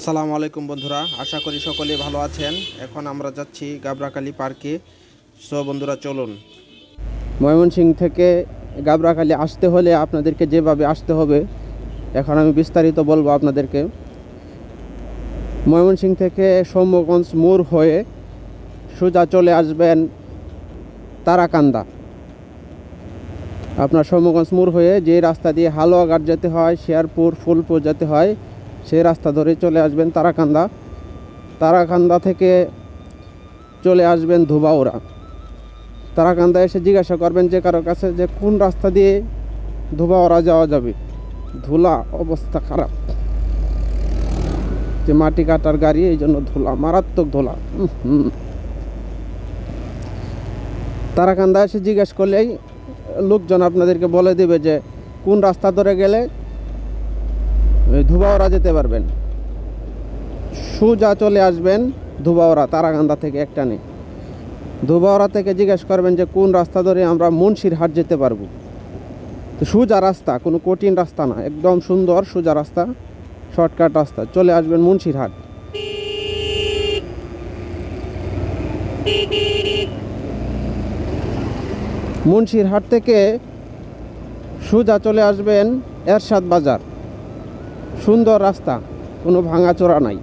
আসসালামু আলাইকুম বন্ধুরা, আশা করি সকলে ভালো আছেন। এখন আমরা যাচ্ছি গাবরাকালী পার্কে। সো বন্ধুরা, চলুন। ময়মনসিংহ থেকে গাবরাকালী আসতে হলে আপনাদেরকে যেভাবে আসতে হবে, এখন আমি বিস্তারিত বলব আপনাদেরকে। ময়মনসিংহ থেকে সৌম্যগঞ্জ মোড় হয়ে সোজা চলে আসবেন তারাকান্দা। আপনার সৌম্যগঞ্জ মোড় হয়ে যে রাস্তা দিয়ে হালুয়াঘাট যেতে হয়, শেয়ারপুর, ফুলপুর যেতে হয় সেই রাস্তা ধরে চলে আসবেন তারাকান্দা। তারাকান্দা থেকে চলে আসবেন ধুবাউরা তারাকান্দা এসে জিজ্ঞাসা করবেন যে কারও কাছে যে কোন রাস্তা দিয়ে ধুবাউরা যাওয়া যাবে। ধুলা অবস্থা খারাপ। যে মাটি কাটার গাড়ি, এই জন্য ধুলা, মারাত্মক ধুলা। তারাকান্দা এসে জিজ্ঞেস করলেই লোকজন আপনাদেরকে বলে দেবে যে কোন রাস্তা ধরে গেলে ওই ধুবাওরা যেতে পারবেন। সোজা চলে আসবেন ধুবাওরা, তারাকান্দা থেকে একটা নেই ধুবাওরা থেকে জিজ্ঞেস করবেন যে, কোন রাস্তা ধরে আমরা মুন্সিরহাট যেতে পারব? তো সোজা রাস্তা, কোনো কঠিন রাস্তা না, একদম সুন্দর সোজা রাস্তা, শর্টকাট রাস্তা। চলে আসবেন মুন্সিরহাট। মুন্সিরহাট থেকে সোজা চলে আসবেন এরশাদ বাজার। সুন্দর রাস্তা, কোনো ভাঙাচোরা নাই।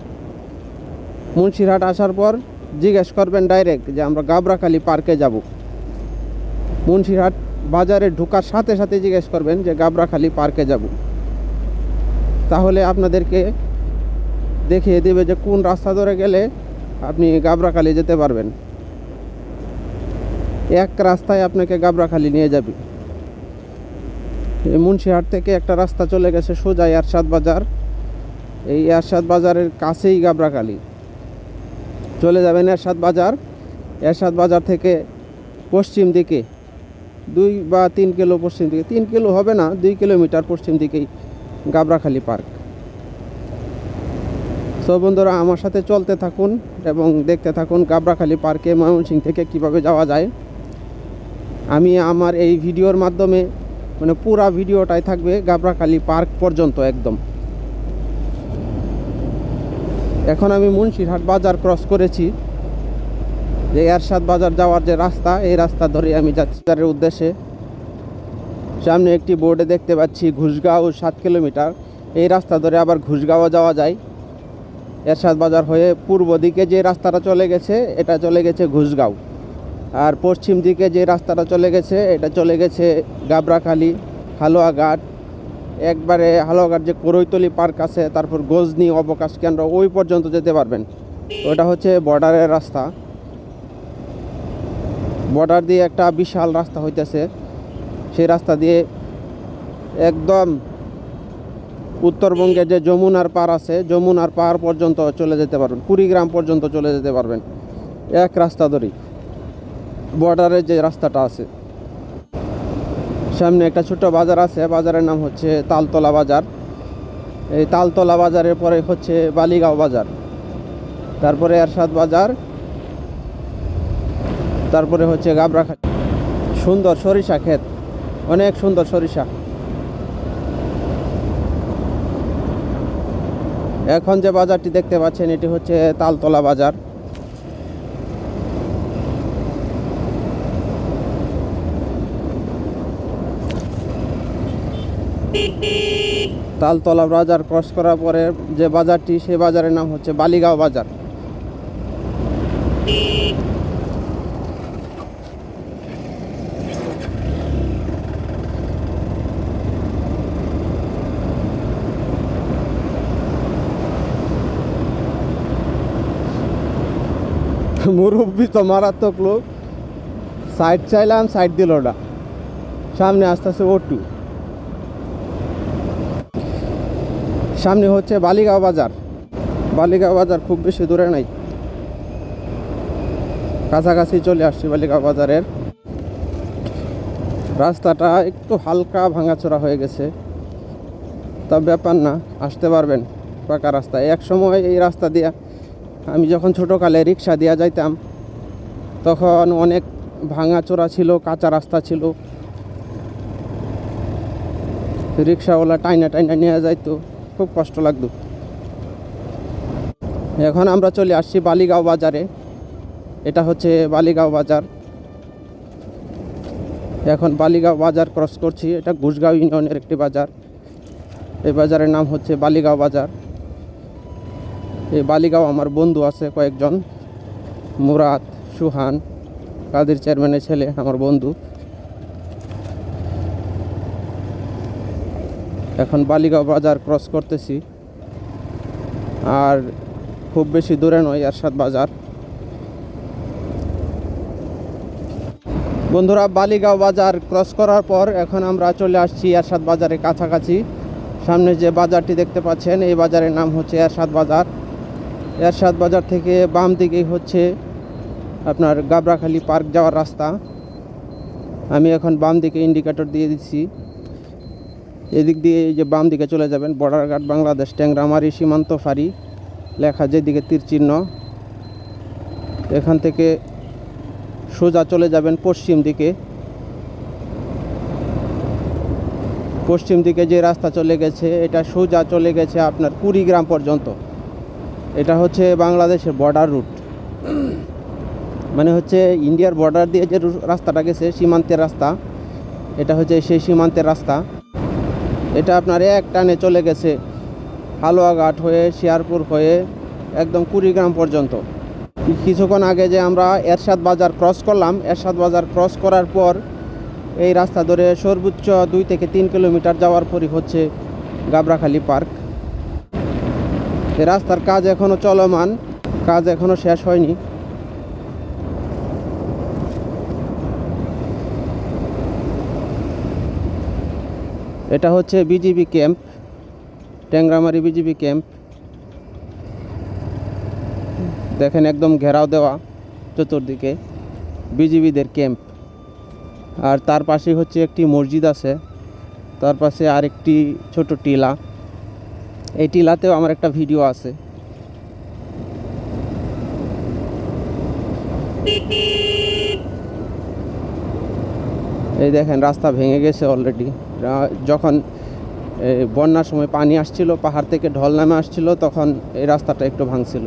মুন্সিরহাট আসার পর জিজ্ঞেস করবেন ডাইরেক্ট যে আমরা গাবরাখালি পার্কে যাব। মুন্সিরহাট বাজারে ঢোকার সাথে সাথে জিজ্ঞেস করবেন যে গাবরাখালি পার্কে যাব। তাহলে আপনাদেরকে দেখিয়ে দেবে যে কোন রাস্তা ধরে গেলে আপনি গাবরাখালি যেতে পারবেন। এক রাস্তায় আপনাকে গাবরাখালি নিয়ে যাবে। মুন্সিহাট থেকে একটা রাস্তা চলে গেছে সোজা এরশাদ বাজার। এই এরশাদ বাজারের কাছেই গাবরাকালি চলে যাবেন এরশাদ বাজার। এরশাদ বাজার থেকে পশ্চিম দিকে, দুই বা তিন কিলো পশ্চিম দিকে, তিন কিলো হবে না, দুই কিলোমিটার পশ্চিম দিকেই গাবরাখালি পার্ক। সো বন্ধুরা, আমার সাথে চলতে থাকুন এবং দেখতে থাকুন গাবরাখালি পার্কে ময়মনসিং থেকে কীভাবে যাওয়া যায়। আমি আমার এই ভিডিওর মাধ্যমে মানে পুরা ভিডিওটাই থাকবে গাবরাখালী পার্ক পর্যন্ত একদম। এখন আমি মুন্সিরহাট বাজার ক্রস করেছি। যে এরশাদ বাজার যাওয়ার যে রাস্তা, এই রাস্তা ধরে আমি যাচ্ছি। বাজারের উদ্দেশ্যে সামনে একটি বোর্ডে দেখতে পাচ্ছি ঘুষগাঁও সাত কিলোমিটার। এই রাস্তা ধরে আবার ঘুষগাঁও যাওয়া যায়। এরশাদ বাজার হয়ে পূর্ব দিকে যে রাস্তাটা চলে গেছে, এটা চলে গেছে ঘুষগাঁও। আর পশ্চিম দিকে যে রাস্তাটা চলে গেছে, এটা চলে গেছে গাবরাখালী, হালুয়াঘাট। একবারে হালুয়াঘাট যে করৈতলি পার্ক আছে, তারপর গজনি অবকাশ কেন্দ্র, ওই পর্যন্ত যেতে পারবেন। ওটা হচ্ছে বর্ডারের রাস্তা। বর্ডার দিয়ে একটা বিশাল রাস্তা হইতেছে। সেই রাস্তা দিয়ে একদম উত্তরবঙ্গে যে যমুনার পার আছে, যমুনার পার পর্যন্ত চলে যেতে পারবেন। কুড়িগ্রাম পর্যন্ত চলে যেতে পারবেন। এক রাস্তা ধরেই। বর্ডারের যে রাস্তাটা আছে। সামনে একটা ছোট বাজার আছে, বাজারের নাম হচ্ছে তালতলা বাজার। এই তালতলা বাজারের পরে হচ্ছে বালিগাঁও বাজার। তারপরে এরশাদ বাজার। তারপরে হচ্ছে গাবরাখালি সুন্দর সরিষা ক্ষেত। অনেক সুন্দর সরিষা। এখন যে বাজারটি দেখতে পাচ্ছেন, এটি হচ্ছে তালতলা বাজার। তালতলা বাজার ক্রস করার পরে যে বাজারটি সে বাজারের নাম হচ্ছে বালিগাঁও বাজার। মুরব্বী তো মারাত্মক লোক। সাইড চাইলাম সাইড দিল না। সামনে আস্তে আস্তে ওটু সামনে হচ্ছে বালিগাঁও বাজার। বালিগাঁও বাজার খুব বেশি দূরে নাই। কাছাকাছি চলে আসছি বালিগাঁও বাজারের। রাস্তাটা একটু হালকা ভাঙাচোরা হয়ে গেছে। তা ব্যাপার না, আসতে পারবেন পাকা রাস্তা এক সময় এই রাস্তা দিয়া আমি যখন ছোটোকালে রিক্সা দিয়া যাইতাম, তখন অনেক ভাঙাচোরা ছিল, কাঁচা রাস্তা ছিল। রিক্সাওয়ালা টাইনা টাইনা নিয়ে যাইতো। খুব কষ্ট লাগতো। এখন আমরা চলে আসছি বালিগাঁও বাজারে। এটা হচ্ছে বালিগাঁও বাজার। এখন বালিগাঁও বাজার ক্রস করছি। এটা ঘুষগাঁও ইউনিয়নের একটি বাজার। এই বাজারের নাম হচ্ছে বালিগাঁও বাজার। এই বালিগাঁও আমার বন্ধু আছে কয়েকজন। মুরাদ, সুহান, কাদের চেয়ারম্যানের ছেলে, আমার বন্ধু। এখন বালিগাঁও বাজার ক্রস করতেছি। আর খুব বেশি দূরে নয়, এরশাদ বাজার। বন্ধুরা, বালিগাঁও বাজার ক্রস করার পর এখন আমরা চলে আসছি এরশাদ বাজারের কাছাকাছি। সামনে যে বাজারটি দেখতে পাচ্ছেন, এই বাজারের নাম হচ্ছে এরশাদ বাজার। এরশাদ বাজার থেকে বাম দিকেই হচ্ছে আপনার গাবরাখালি পার্ক যাওয়ার রাস্তা। আমি এখন বাম দিকে ইন্ডিকেটর দিয়ে দিচ্ছি। এদিক দিয়ে এই যে বাম দিকে চলে যাবেন বর্ডার গার্ড বাংলাদেশ, ট্যাংরামারি, সীমান্ত ফাঁড়ি, লেখা যেদিকে তীর চিহ্ন। এখান থেকে সোজা চলে যাবেন পশ্চিম দিকে। পশ্চিম দিকে যে রাস্তা চলে গেছে, এটা সোজা চলে গেছে আপনার কুড়িগ্রাম পর্যন্ত। এটা হচ্ছে বাংলাদেশের বর্ডার রুট মানে হচ্ছে ইন্ডিয়ার বর্ডার দিয়ে যে রাস্তাটা গেছে, সীমান্তের রাস্তা, এটা হচ্ছে সেই সীমান্তের রাস্তা। এটা আপনার এক টানে চলে গেছে। হালুয়াঘাট হয়ে শিয়ারপুর হয়ে, একদম কুড়িগ্রাম পর্যন্ত। কিছুক্ষণ আগে যে আমরা এরশাদ বাজার ক্রস করলাম, এরশাদ বাজার ক্রস করার পর এই রাস্তা ধরে সর্বোচ্চ দুই থেকে তিন কিলোমিটার যাওয়ার পরই হচ্ছে গাবরাখালি পার্ক। রাস্তার কাজ এখনও চলমান, কাজ এখনও শেষ হয়নি। এটা হচ্ছে BGB camp, Tangramari BGB camp. দেখেন একদম ঘেরাও দেওয়া চতুর্দিকে বিজিবিদের ক্যাম্প। আর তার পাশে হচ্ছে একটি মসজিদ আছে, তার পাশে আরেকটি ছোট টিলা। এই টিলাতেও আমার একটা ভিডিও আছে। এই দেখেন, রাস্তা ভেঙে গেছে অলরেডি যখন বন্যার সময় পানি আসছিল, পাহাড় থেকে ঢল নামে আসছিল, তখন এই রাস্তাটা একটু ভাঙছিল।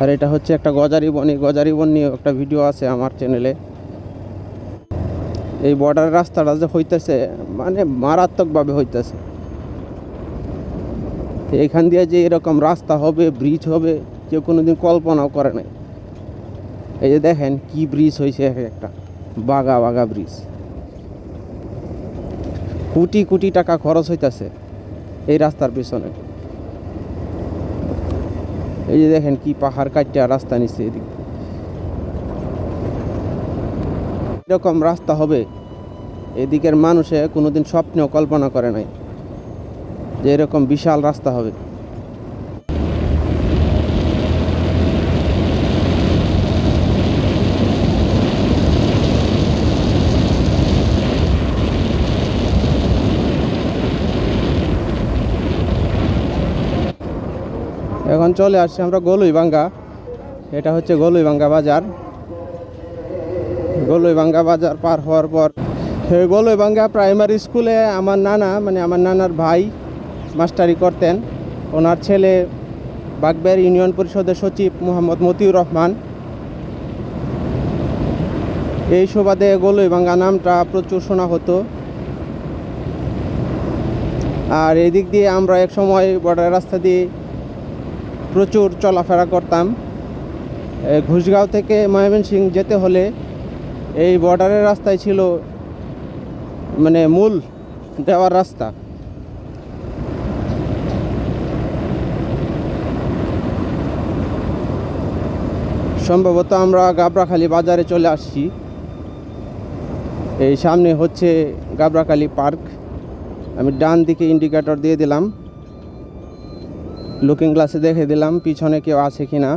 আর এটা হচ্ছে একটা গজারি বন, এই গজারি বন নিয়ে একটা ভিডিও আছে আমার চ্যানেলে এই বর্ডার রাস্তাটা যে হইতেছে মানে মারাত্মকভাবে হইতেছে। এখান দিয়ে যে এরকম রাস্তা হবে ব্রিজ হবে, কেউ কোনো দিন কল্পনাও করে নাই। এই যে দেখেন কি ব্রিজ হয়েছে এক একটা। বাগা বাগা ব্রিজ। কোটি কোটি টাকা খরচ হইতাছে এই রাস্তার পিছনে। এই যে দেখেন কি পাহাড় কাটিয়া রাস্তা নিচ্ছে এদিক। এরকম রাস্তা হবে, এদিকের মানুষে কোনোদিন স্বপ্নেও কল্পনা করে নাই যে এরকম বিশাল রাস্তা হবে। এখন চলে আসছি আমরা গলুইবাঙ্গা। এটা হচ্ছে গলুইবাঙ্গা বাজার। গলুইবাঙ্গা বাজার পার হওয়ার পর গলুইবাঙ্গা প্রাইমারি স্কুলে আমার নানা মানে আমার নানার ভাই মাস্টারি করতেন। ওনার ছেলে বাগবের ইউনিয়ন পরিষদের সচিব মোহাম্মদ মতিউর রহমান। এই সুবাদে গলুইবাঙ্গা নামটা প্রচুর শোনা হতো। আর এদিক দিয়ে আমরা এক সময় বর্ডার রাস্তা দিয়ে প্রচুর চলাফেরা করতাম। ঘুষগাঁও থেকে ময়মনসিং যেতে হলে এই বর্ডারের রাস্তায় ছিল মানে মূল দেওয়ার রাস্তা। সম্ভবত আমরা গাবরাখালি বাজারে চলে আসছি। এই সামনে হচ্ছে গাবরাখালি পার্ক। আমি ডান দিকে ইন্ডিকেটর দিয়ে দিলাম। লুকিং গ্লাসে দেখে দিলাম, পিছনে কেউ আছে কি না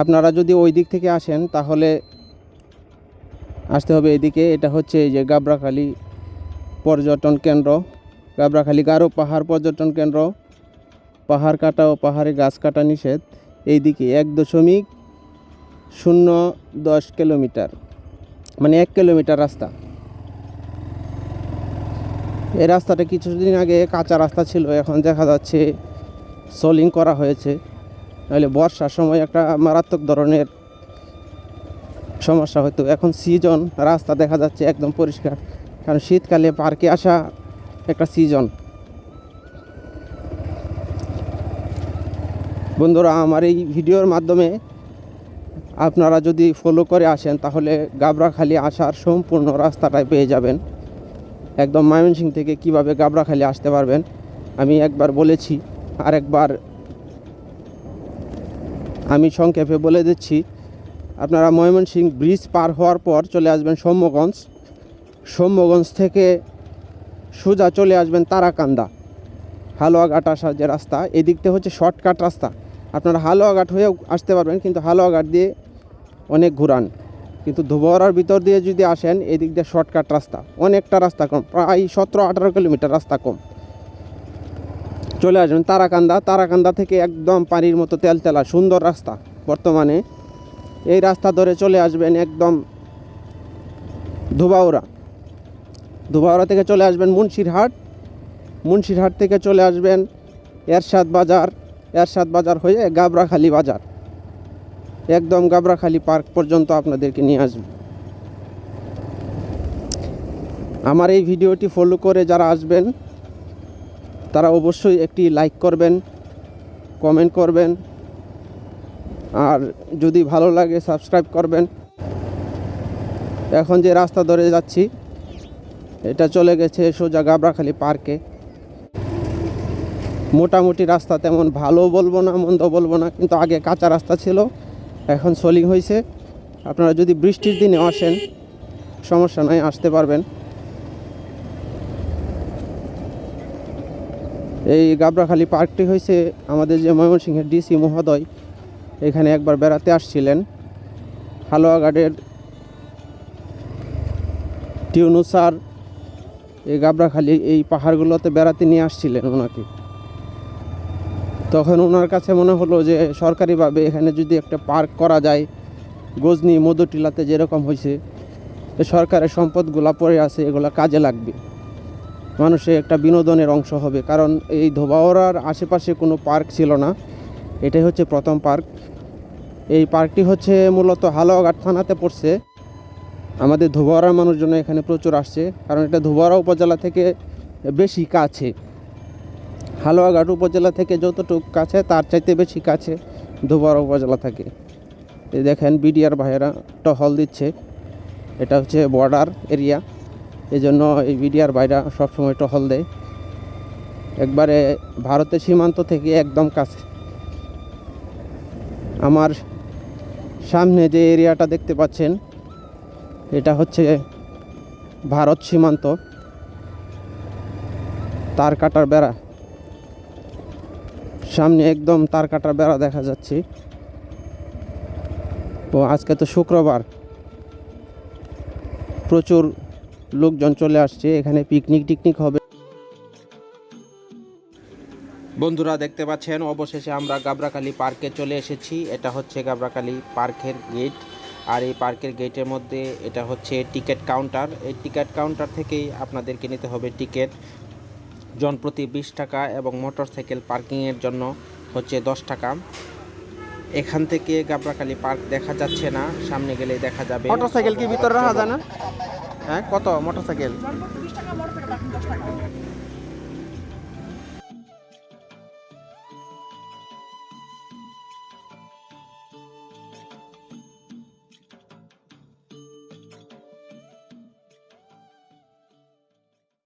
আপনারা যদি ওই দিক থেকে আসেন, তাহলে আসতে হবে এদিকে। এটা হচ্ছে এই যে গাবরাখালি পর্যটন কেন্দ্র। গাবরাখালি গারো পাহাড় পর্যটন কেন্দ্র। পাহাড় কাটা ও পাহাড়ে গাছ কাটা নিষেধ। এইদিকে এক দশমিক শূন্য দশ কিলোমিটার মানে এক কিলোমিটার রাস্তা। এই রাস্তাটা কিছুদিন আগে কাঁচা রাস্তা ছিল, এখন দেখা যাচ্ছে সোলিং করা হয়েছে। নাহলে বর্ষার সময় একটা মারাত্মক ধরনের সমস্যা হতো। এখন সিজন রাস্তা দেখা যাচ্ছে একদম পরিষ্কার। কারণ শীতকালে পার্কে আসা একটা সিজন বন্ধুরা, আমার এই ভিডিওর মাধ্যমে আপনারা যদি ফলো করে আসেন, তাহলে গাবরাখালি আসার সম্পূর্ণ রাস্তাটাই পেয়ে যাবেন। একদম ময়মনসিং থেকে কীভাবে গাবরাখালি আসতে পারবেন, আমি একবার বলেছি। আর একবার আমি সংক্ষেপে বলে দিচ্ছি, আপনারা ময়মনসিং ব্রিজ পার হওয়ার পর চলে আসবেন সৌম্যগঞ্জ। সৌম্যগঞ্জ থেকে সোজা চলে আসবেন তারাকান্দা হালুয়াঘাট আসার যে রাস্তা এদিক থেকে হচ্ছে শর্টকাট রাস্তা। আপনারা হালুয়াঘাট হয়েও আসতে পারবেন, কিন্তু হালুয়াঘাট দিয়ে অনেক ঘুরান। কিন্তু ধুবরার ভিতর দিয়ে যদি আসেন, এদিক দিয়ে শর্টকাট রাস্তা। অনেকটা রাস্তা কম, প্রায় সতেরো আঠারো কিলোমিটার রাস্তা কম। চলে আসবেন তারাকান্দা। তারাকান্দা থেকে একদম পানির মতো তেলতেলা, সুন্দর রাস্তা বর্তমানে। এই রাস্তা ধরে চলে আসবেন একদম ধুবাউরা ধুবাউরা থেকে চলে আসবেন মুন্সিরহাট। মুন্সিরহাট থেকে চলে আসবেন এরশাদ বাজার। এরশাদ বাজার হয়ে গাবরাখালি বাজার। একদম গাবরাখালি পার্ক পর্যন্ত আপনাদেরকে নিয়ে আসবে। আমার এই ভিডিওটি ফলো করে যারা আসবেন তারা অবশ্যই একটি লাইক করবেন কমেন্ট করবেন, আর যদি ভালো লাগে সাবস্ক্রাইব করবেন। এখন যে রাস্তা ধরে যাচ্ছি, এটা চলে গেছে সোজা গাবরাখালি পার্কে মোটামুটি রাস্তা তেমন ভালো বলব না, মন্দ বলব না, কিন্তু আগে কাঁচা রাস্তা ছিল, এখন সোলিং হয়েছে আপনারা যদি বৃষ্টির দিনে আসেন, সমস্যা নাই, আসতে পারবেন। এই গাবরাখালি পার্কটি হয়েছে আমাদের যে ময়মনসিংহের ডিসি মহোদয়, এখানে একবার বেড়াতে আসছিলেন। হালুয়াঘাটের টিউনু স্যার এই গাবরাখালি এই পাহাড়গুলোতে বেড়াতে নিয়ে আসছিলেন ওনাকে। তখন ওনার কাছে মনে হলো যে সরকারিভাবে এখানে যদি একটা পার্ক করা যায়, গজনি, মধুটিলাতে যেরকম হয়েছে সরকারের সম্পদগুলা পড়ে আছে, এগুলো কাজে লাগবে। মানুষের একটা বিনোদনের অংশ হবে। কারণ এই ধোবাওড়ার আশেপাশে কোনো পার্ক ছিল না। এটাই হচ্ছে প্রথম পার্ক। এই পার্কটি হচ্ছে মূলত হালুয়াঘাট থানাতে পড়ছে। আমাদের ধোবাওড়ার মানুষজন এখানে প্রচুর আসছে। কারণ এটা ধোবাওড়া উপজেলা থেকে বেশি কাছে। হালুয়াঘাট উপজেলা থেকে যতটুকু কাছে, তার চাইতে বেশি কাছে ধোবাড়া উপজেলা থাকে। দেখেন বিডিআর ভাইয়েরা টহল দিচ্ছে। এটা হচ্ছে বর্ডার এরিয়া। এই জন্য এই বিডিআর ভাইরা সবসময় টহল দেয়। একবারে ভারতের সীমান্ত থেকে একদম কাছে। আমার সামনে যে এরিয়াটা দেখতে পাচ্ছেন, এটা হচ্ছে ভারত সীমান্ত। তার কাটার বেড়া। সামনে একদম তার কাটার বেড়া দেখা যাচ্ছে। ও, আজকে তো শুক্রবার। প্রচুর লোকজন চলে আসছে এখানে পিকনিক টিকনিক হবে। বন্ধুরা দেখতে পাচ্ছেন অবশেষে আমরা গাবরাকালী পার্কে চলে এসেছি। এটা হচ্ছে গাবরাকালী পার্কের গেট আর এই পার্কের গেটের মধ্যে এটা হচ্ছে টিকিট কাউন্টার এই টিকিট কাউন্টার থেকেই আপনাদেরকে নিতে হবে টিকিট জনপ্রতি বিশ টাকা এবং মোটরসাইকেল পার্কিংয়ের জন্য হচ্ছে দশ টাকা। এখান থেকে গাবরাকালী পার্ক দেখা যাচ্ছে না সামনে গেলে দেখা যাবে। মোটরসাইকেল কি ভিতরে রাখা যায় না? হ্যাঁ কত? মোটরসাইকেল?